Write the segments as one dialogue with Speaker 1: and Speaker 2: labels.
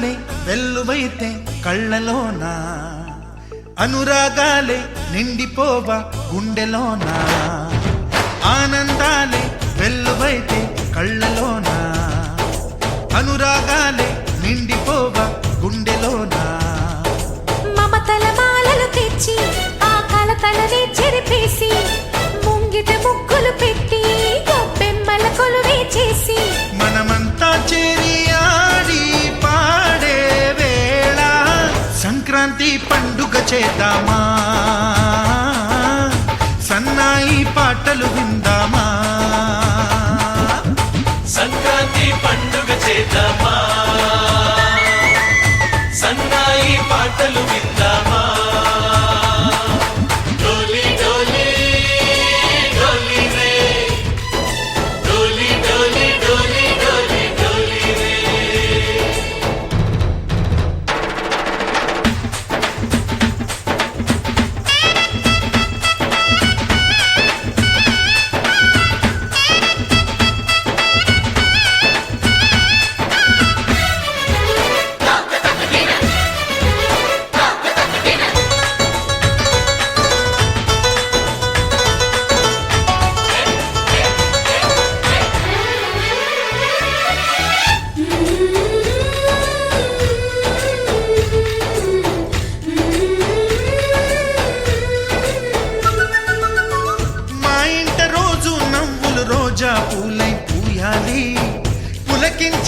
Speaker 1: ఆనందాలే వెల్లువైతే కళ్ళలోనా? అనురాగాలే నిండిపోవా గుండెలోనా? ఆనందాలే వెల్లువైతే కళ్ళలోనా? అనురాగాలే నిండిపోవా గుండెలోనా?
Speaker 2: మమతల మాలలు తెచ్చి ఆ కలతలనే చెరిపేసి ముంగిట ముగ్గులు పెట్టి గొప్పెమ్మల కొలువే చేసి
Speaker 1: చేద్దామా? సన్నాయి పాటలు విందా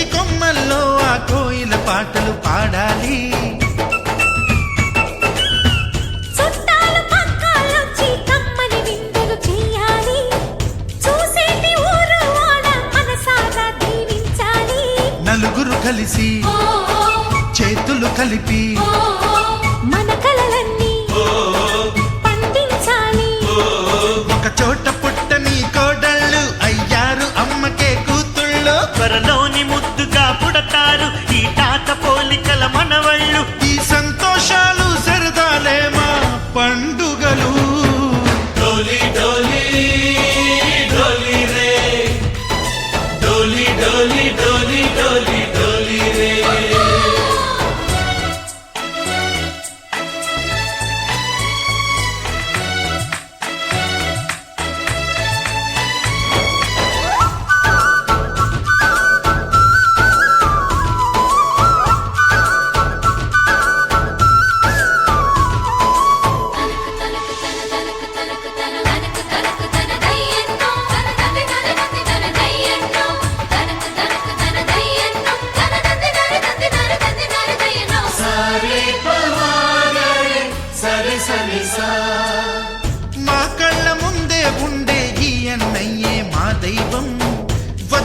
Speaker 1: పులకించి కొమ్మల్లో ఆ కోయిల పాటలు పాడాలి. నలుగురు కలిసి చేతులు కలిపి
Speaker 2: మన కలలన్నీ పండించాలి.
Speaker 1: ఒక చోట పుట్టని కోడళ్ళు అయ్యారు అమ్మకే కూతుళ్ళు
Speaker 3: ముద్దుగా పుడతారు ఈ తాత పోలికల
Speaker 2: మనవ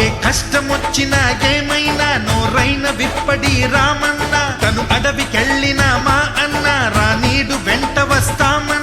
Speaker 1: ఏ కష్టం వచ్చినా ఏమైనా నోరైన విప్పడి రామన్న తను అడవికెళ్ళిన మా అన్న రానీడు వెంట వస్తామన్నా.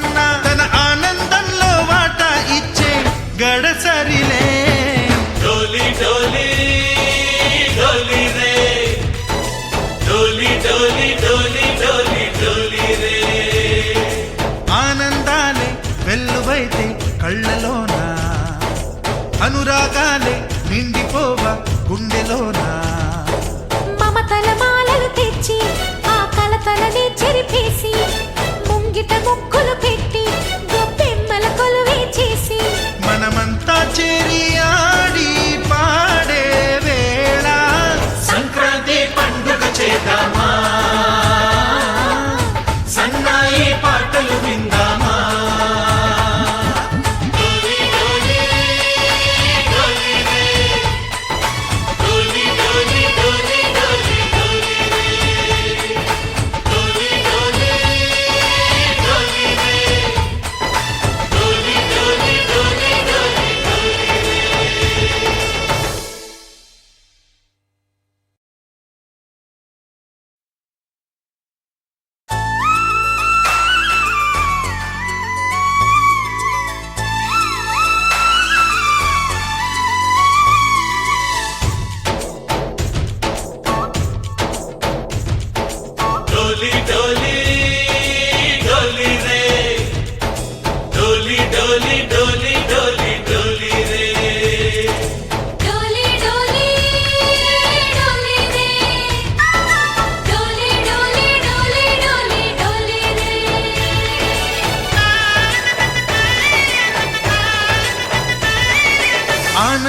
Speaker 4: సన్నాయి